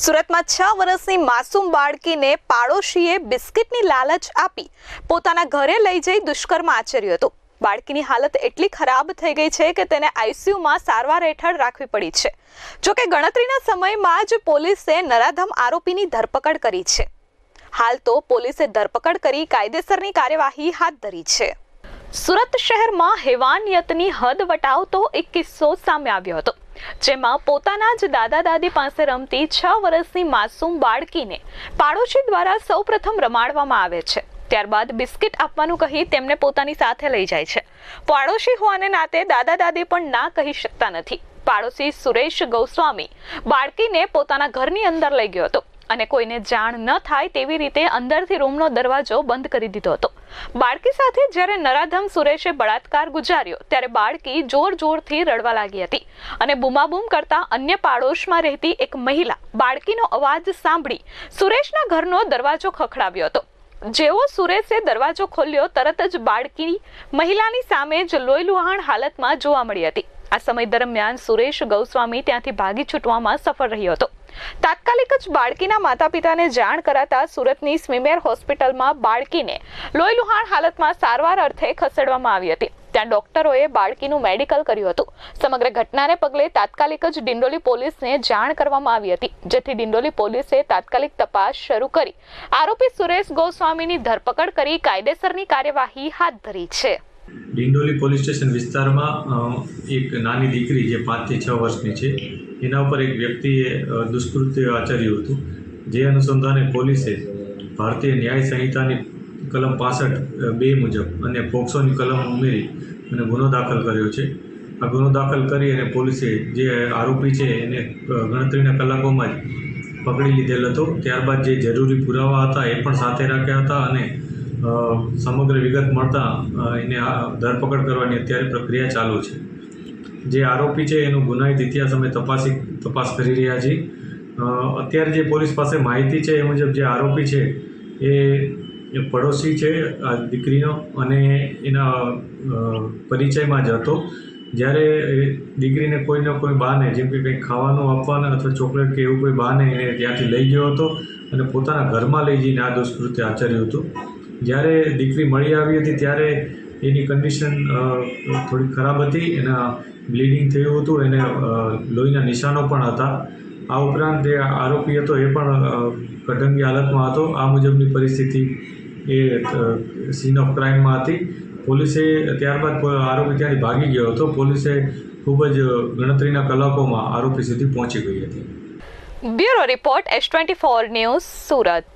સુરતમાં છ વર્ષની માસૂમ બાળકીને પાડોશીએ બિસ્કિટની લાલચ આપી. પોતાના ઘરે લઈ જઈ દુષ્કર્મ આચર્યું હતું. બાળકીની હાલત એટલી ખરાબ થઈ ગઈ છે કે તેને આઈસીયુમાં સારવાર હેઠળ રાખવી પડી છે. જોકે ગણતરીના સમયમાં જ પોલીસે નરાધમ આરોપીની ધરપકડ કરી છે. હાલ તો પોલીસે ધરપકડ કરી કાયદેસરની કાર્યવાહી હાથ ધરી છે. સુરત શહેરમાં હેવાનિયતની હદ વટાવતો એક કિસ્સો સામે આવ્યો હતો. જેમાં પોતાના જ દાદા દાદી પાસે રમતી છ વર્ષની માસૂમ બાળકીને પાડોશી દ્વારા સૌપ્રથમ રમાડવામાં આવે છે. ત્યારબાદ બિસ્કિટ આપવાનું કહી તેમને પોતાની સાથે લઈ જાય છે. પાડોશી હોવાને નાતે દાદા દાદી પણ ના કહી શકતા નથી. પાડોશી સુરેશ ગૌસ્વામી બાળકીને પોતાના ઘરની અંદર લઈ ગયો હતો અને કોઈને જાણ ન થાય તેવી રીતે અંદરથી રૂમનો દરવાજો બંધ કરી દીધો હતો. બાળકી સાથે જ્યારે નરાધમ સુરેશે બળાત્કાર ગુજાર્યો, ત્યારે બાળકી જોર જોરથી રડવા લાગી હતી અને બૂમાબૂમ કરતા અન્ય પાડોશમાં રહેતી એક મહિલા બાળકીનો અવાજ સાંભળી સુરેશના ઘરનો દરવાજો ખખડાવ્યો હતો. જેવો સુરેશે દરવાજો ખોલ્યો, તરત જ બાળકી મહિલાની સામે જ લોહીલુહાણ હાલતમાં જોવા મળી હતી. આ સમય દરમિયાન સુરેશ ગૌસ્વામી ત્યાંથી ભાગી છૂટવામાં સફળ રહ્યો હતો. તાત્કાલિક જ બાળકીના માતા પિતાને જાણ કરાતા સુરતની સ્મીમેર હોસ્પિટલમાં બાળકીને લોહીલુહાણ હાલતમાં સારવાર અર્થે ખસેડવામાં આવી હતી. ત્યાં ડોક્ટરોએ બાળકીનું મેડિકલ કર્યું હતું. સમગ્ર ઘટનાને પગલે તાત્કાલિક જ ડિંડોલી પોલીસને જાણ કરવામાં આવી હતી. જેથી ડિંડોલી પોલીસે તાત્કાલિક તપાસ શરૂ કરી. આરોપી સુરેશ ગોસ્વામીની ધરપકડ કરી કાયદેસરની કાર્યવાહી હાથ ધરી છે. ડિંડોલી પોલીસ સ્ટેશન વિસ્તારમાં એક નાની દીકરી જે પાંચથી છ વર્ષની છે, એના ઉપર એક વ્યક્તિએ દુષ્કૃત્ય આચર્યું હતું. જે અનુસંધાને પોલીસે ભારતીય ન્યાય સંહિતાની કલમ પાસઠ બે મુજબ અને પોક્સોની કલમ ઉમેરી અને ગુનો દાખલ કર્યો છે. આ ગુનો દાખલ કરી અને પોલીસે જે આરોપી છે એને ગણતરીના કલાકોમાં જ પકડી લીધેલ હતો. ત્યારબાદ જે જરૂરી પુરાવા હતા એ પણ સાથે રાખ્યા હતા અને સમગ્ર વિગત મળતા એને ધરપકડ કરવાની અત્યારે પ્રક્રિયા ચાલુ છે. જે આરોપી છે, એનો ગુનાહિત ઇતિહાસ અમે તપાસી, તપાસ કરી રહ્યા છીએ. અત્યારે જે પોલીસ પાસે માહિતી છે, એ મુજબ જે આરોપી છે, એ એ પડોશી છે, આ દીકરીનો, અને એના પરિચયમાં જ હતો. જ્યારે એ દીકરીને કોઈને કોઈ બહાને, જેમ કે કંઈક ખાવાનું આપવાના અથવા ચોકલેટ કે એવું કોઈ બહાને એને ત્યાંથી લઈ ગયો હતો અને પોતાના ઘરમાં લઈ જઈને આ દુષ્કૃત્ય આચર્યું હતું. જ્યારે દીકરી મળી આવી હતી ત્યારે એની કન્ડિશન થોડી ખરાબ હતી. એના બ્લીડિંગ થયું હતું. એને લોહીના નિશાનો પણ હતા. આ ઉપરાંત જે આરોપી હતો એ પણ કઢંગી હાલતમાં હતો. આ મુજબની પરિસ્થિતિ એ સીન ઓફ ક્રાઇમમાં હતી. પોલીસે ત્યારબાદ આરોપી ત્યાંથી ભાગી ગયો હતો. પોલીસે ખૂબ જ ગણતરીના કલાકોમાં આરોપી સુધી પહોંચી ગઈ હતી. Bureau report S twenty four news Surat.